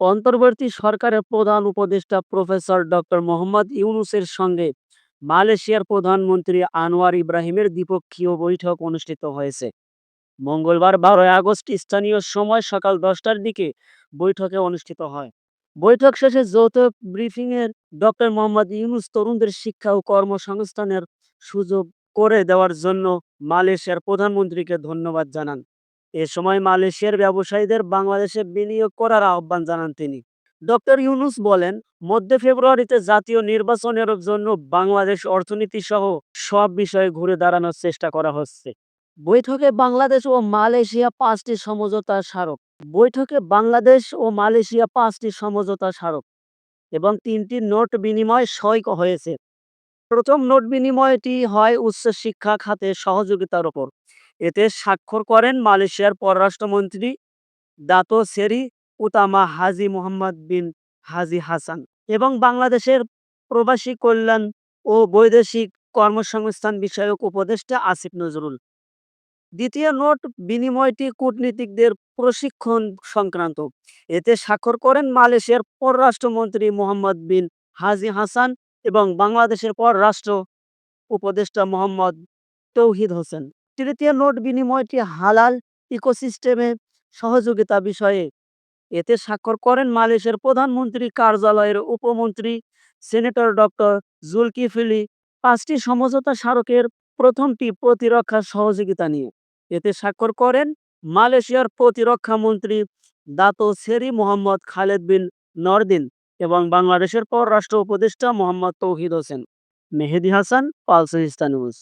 অন্তর্বর্তী সরকারের প্রধান উপদেষ্টা প্রফেসর ডক্টর মোহাম্মদ ইউনুসের সঙ্গে মালয়েশিয়ার প্রধানমন্ত্রী আনোয়ার ইব্রাহিমের দ্বিপক্ষীয় বৈঠক অনুষ্ঠিত হয়েছে। মঙ্গলবার বারোই আগস্ট স্থানীয় সময় সকাল দশটার দিকে বৈঠকে অনুষ্ঠিত হয়। বৈঠক শেষে যৌথ ব্রিফিংয়ে ডক্টর মোহাম্মদ ইউনুস তরুণদের শিক্ষা ও কর্মসংস্থানের সুযোগ করে দেওয়ার জন্য মালয়েশিয়ার প্রধানমন্ত্রীকে ধন্যবাদ জানান। এ সময় মালয়েশিয়ার ব্যবসায়ীদের বাংলাদেশে বিনিয়োগ করার আহ্বান জানান তিনি। ডক্টর ইউনূস বলেন, মধ্য ফেব্রুয়ারিতে জাতীয় নির্বাচনের জন্য বাংলাদেশ অর্থনীতি সহ সব বিষয়ে ঘুরে দাঁড়ানোর চেষ্টা করা হচ্ছে। বৈঠকে বাংলাদেশ ও মালয়েশিয়া পাঁচটি সমঝোতা স্মারক বৈঠকে বাংলাদেশ ও মালয়েশিয়া পাঁচটি সমঝোতা স্মারক এবং তিনটি নোট বিনিময় সই হয়েছে প্রথম নোট বিনিময়টি হয় উচ্চশিক্ষা খাতে সহযোগিতার ওপর। এতে স্বাক্ষর করেন মালয়েশিয়ার পররাষ্ট্রমন্ত্রী দাতো সেরি উতামা হাজি মোহাম্মদ বিন হাজি হাসান এবং বাংলাদেশের প্রবাসী কল্যাণ ও বৈদেশিক কর্মসংস্থান বিষয়ক উপদেষ্টা আসিফ নজরুল। দ্বিতীয় নোট বিনিময়টি কূটনীতিকদের প্রশিক্ষণ সংক্রান্ত। এতে স্বাক্ষর করেন মালয়েশিয়ার পররাষ্ট্রমন্ত্রী মোহাম্মদ বিন হাজি হাসান এবং বাংলাদেশের পররাষ্ট্র উপদেষ্টা মোহাম্মদ তৌহিদ হোসেন। তৃতীয় নোট বিনিময়টি হালাল ইকোসিস্টেমে সহযোগিতা বিষয়ে এতে স্বাক্ষর করেন মালয়েশিয়ার প্রধানমন্ত্রী কার্যালয়ের উপমন্ত্রী সেনেটর ডক্টর জুলকিফিলি। পাঁচটি সমঝোতা স্মারকের প্রথমটি প্রতিরক্ষা সহযোগিতা নিয়ে এতে স্বাক্ষর করেন মালয়েশিয়ার প্রতিরক্ষা মন্ত্রী দাতো সেরি মোহাম্মদ খালেদ বিন নরদিন। এবং বাংলাদেশের পররাষ্ট্র উপদেষ্টা Mohammad Touhid Hossain. Mehedi Hasan pulse news.